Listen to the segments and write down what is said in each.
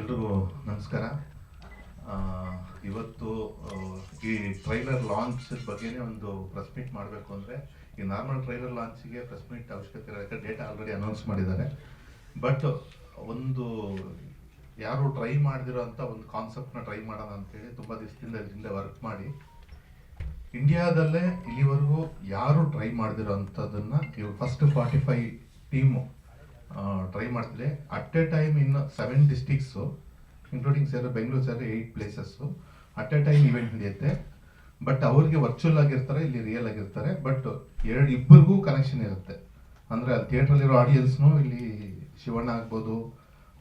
ಎಲ್ರಿಗೂ ನಮಸ್ಕಾರ. ಇವತ್ತು ಈ ಟ್ರೈಲರ್ ಲಾಂಚ್ ಬಗ್ಗೆನೇ ಒಂದು ಪ್ರೆಸ್ ಮೀಟ್ ಮಾಡಬೇಕು ಅಂದರೆ ಈ ನಾರ್ಮಲ್ ಟ್ರೈಲರ್ ಲಾಂಚಿಗೆ ಪ್ರೆಸ್ ಮೀಟ್ ಅವಶ್ಯಕತೆ ಇರೋಕ್ಕೆ ಡೇಟ್ ಡೇಟಾ ಆಲ್ರೆಡಿ ಅನೌನ್ಸ್ ಮಾಡಿದ್ದಾರೆ. ಬಟ್ ಒಂದು ಯಾರು ಟ್ರೈ ಮಾಡದಿರೋ ಅಂಥ ಒಂದು ಕಾನ್ಸೆಪ್ಟ್ನ ಟ್ರೈ ಮಾಡೋಣ ಅಂತೇಳಿ ತುಂಬ ದಿವಸದಿಂದ ಇದರಿಂದ ವರ್ಕ್ ಮಾಡಿ ಇಂಡಿಯಾದಲ್ಲೇ ಇಲ್ಲಿವರೆಗೂ ಯಾರು ಟ್ರೈ ಮಾಡಿದಿರೋ ಅಂಥದ್ದನ್ನು ಇವು first forty five team try ಮಾಡ್ತಿದೆ at a time in seven districts including ಸೇರಿ ಬೆಂಗಳೂರು ಸೇರಿ eight places at a time event ನಡೆಯುತ್ತೆ. ಬಟ್ ಅವ್ರಿಗೆ ವರ್ಚುವಲ್ ಆಗಿರ್ತಾರೆ, ಇಲ್ಲಿ ರಿಯಲ್ ಆಗಿರ್ತಾರೆ. ಬಟ್ ಎರಡು, ಇಬ್ಬರಿಗೂ ಕನೆಕ್ಷನ್ ಇರುತ್ತೆ. ಅಂದರೆ ಅಲ್ಲಿ ಥಿಯೇಟ್ರಲ್ಲಿರೋ ಆಡಿಯನ್ಸ್ನು ಇಲ್ಲಿ ಶಿವಣ್ಣ ಆಗ್ಬೋದು,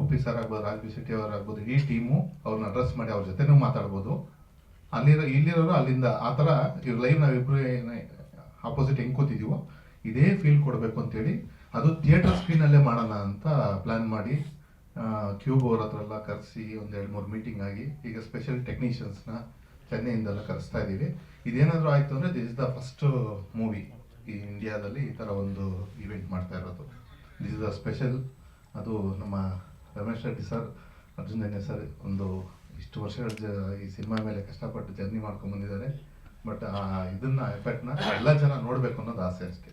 ಉಪ್ಪಿ ಸರ್ ಆಗ್ಬೋದು, ರಾಜ್ ಶೆಟ್ಟಿ ಅವ್ರು ಆಗ್ಬೋದು, ಈ ಟೀಮು ಅವ್ರನ್ನ ಅಡ್ರೆಸ್ ಮಾಡಿ ಅವ್ರ ಜೊತೆನೂ ಮಾತಾಡ್ಬೋದು. ಅಲ್ಲಿರೋ, ಇಲ್ಲಿರೋರು ಅಲ್ಲಿಂದ ಆ ಥರ ಇವ್ರು ಲೈವ್ ನಾವಿಬ್ರು ಆಪೋಸಿಟ್ ಹೆಂಗ್ ಕೂತಿದೀವೋ ಇದೇ ಫೀಲ್ ಕೊಡಬೇಕು ಅಂತೇಳಿ. ಅದು ಥಿಯೇಟರ್ ಸ್ಕ್ರೀನಲ್ಲೇ ಮಾಡೋಣ ಅಂತ ಪ್ಲ್ಯಾನ್ ಮಾಡಿ ಕ್ಯೂಬ್ ಅವ್ರ ಹತ್ರ ಎಲ್ಲ ಕರೆಸಿ ಒಂದು ಎರಡು ಮೂರು ಮೀಟಿಂಗ್ ಆಗಿ, ಈಗ ಸ್ಪೆಷಲ್ ಟೆಕ್ನಿಷಿಯನ್ಸ್ನ ಚೆನ್ನೈಯಿಂದೆಲ್ಲ ಕರೆಸ್ತಾ ಇದ್ದೀವಿ ಇದೇನಾದರೂ ಆಯಿತು ಅಂದರೆ this is the first movie ಈ ಇಂಡಿಯಾದಲ್ಲಿ ಈ ಥರ ಒಂದು ಇವೆಂಟ್ ಮಾಡ್ತಾ ಇರೋದು. ದಿಸ್ ಇಸ್ ದ ಸ್ಪೆಷಲ್ ಅದು ನಮ್ಮ ರಮೇಶ್ ರೆಡ್ಡಿ ಸರ್ ಅರ್ಜುನ್ ಜನ್ಯ ಸರ್ ಒಂದು ಇಷ್ಟು ವರ್ಷಗಳ ಜ, ಈ ಸಿನಿಮಾ ಮೇಲೆ ಕಷ್ಟಪಟ್ಟು ಜರ್ನಿ ಮಾಡ್ಕೊಂಡು ಬಂದಿದ್ದಾರೆ. ಬಟ್ ಆ, ಇದನ್ನ ಎಫೆಕ್ಟ್ನ ಎಲ್ಲ ಜನ ನೋಡಬೇಕು ಅನ್ನೋದು ಆಸೆ ಅಷ್ಟೇ.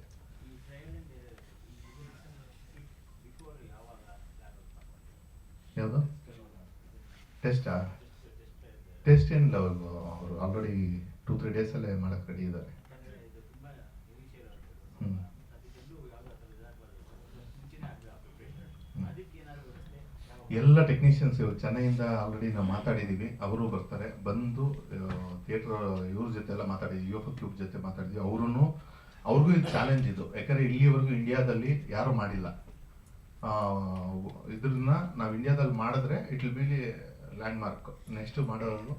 ಯಾವುದು ಟೆಸ್ಟಾ ಟೆಸ್ಟ್ ಏನಿಲ್ಲ ಅವರು ಅವರು ಆಲ್ರೆಡಿ ಟೂ ತ್ರೀ ಡೇಸಲ್ಲೇ ಮಾಡಕ್ಕೆ ರೆಡಿ ಇದ್ದಾರೆ. ಎಲ್ಲ ಟೆಕ್ನಿಷಿಯನ್ಸ್ ಇವರು ಚೆನ್ನೈಯಿಂದ ಆಲ್ರೆಡಿ ನಾವು ಮಾತಾಡಿದ್ದೀವಿ ಅವರು ಬರ್ತಾರೆ. ಬಂದು ಥಿಯೇಟ್ರ್ ಇವ್ರ ಜೊತೆ ಎಲ್ಲ ಮಾತಾಡಿದ್ವಿ. ಯುವಕ ಕ್ಯೂಬ್ ಜೊತೆ ಮಾತಾಡಿದ್ವಿ. ಅವರು ಅವ್ರಿಗೂ ಇದು ಚಾಲೆಂಜ್ ಇದು. ಯಾಕಂದರೆ ಇಲ್ಲಿವರೆಗೂ ಇಂಡಿಯಾದಲ್ಲಿ ಯಾರೂ ಮಾಡಿಲ್ಲ. ಇದನ್ನ ನಾವು ಇಂಡಿಯಾದಲ್ಲಿ ಮಾಡಿದ್ರೆ it will be landmark next ಮಾಡೋರು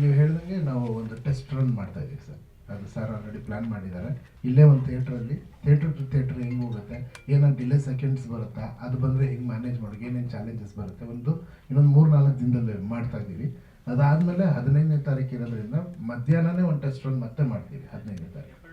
ನೀವು ಹೇಳ್ದಂಗೆ ನಾವು ಒಂದು ಟೆಸ್ಟ್ ರನ್ ಮಾಡ್ತಾ ಇದ್ದೀವಿ ಸರ್. ಅದು ಸರ್ ಆಲ್ರೆಡಿ ಪ್ಲಾನ್ ಮಾಡಿದ್ದಾರೆ. ಇಲ್ಲೇ ಒಂದು ಥಿಯೇಟ್ರಲ್ಲಿ ಥಿಯೇಟ್ರ್ ಟು ಥಿಯೇಟ್ರ್ ಹೆಂಗೆ ಹೋಗುತ್ತೆ ಏನಾದ್ರು ಡಿಲೇ ಸೆಕೆಂಡ್ಸ್ ಬರುತ್ತಾ, ಅದು ಬಂದರೆ ಹೆಂಗೆ ಮ್ಯಾನೇಜ್ ಮಾಡೋದು, ಏನೇನು ಚಾಲೆಂಜಸ್ ಬರುತ್ತೆ, ಒಂದು ಇನ್ನೊಂದು ಮೂರು ನಾಲ್ಕು ದಿನದಲ್ಲಿ ಮಾಡ್ತಾ ಇದ್ದೀವಿ. ಅದಾದಮೇಲೆ ಹದಿನೈದನೇ ತಾರೀಕು ಇರೋದ್ರಿಂದ ಮಧ್ಯಾಹ್ನನೇ ಒಂದು ಟೆಸ್ಟ್ ರನ್ ಮತ್ತೆ ಮಾಡ್ತೀವಿ, ಹದಿನೈದನೇ ತಾರೀಕು.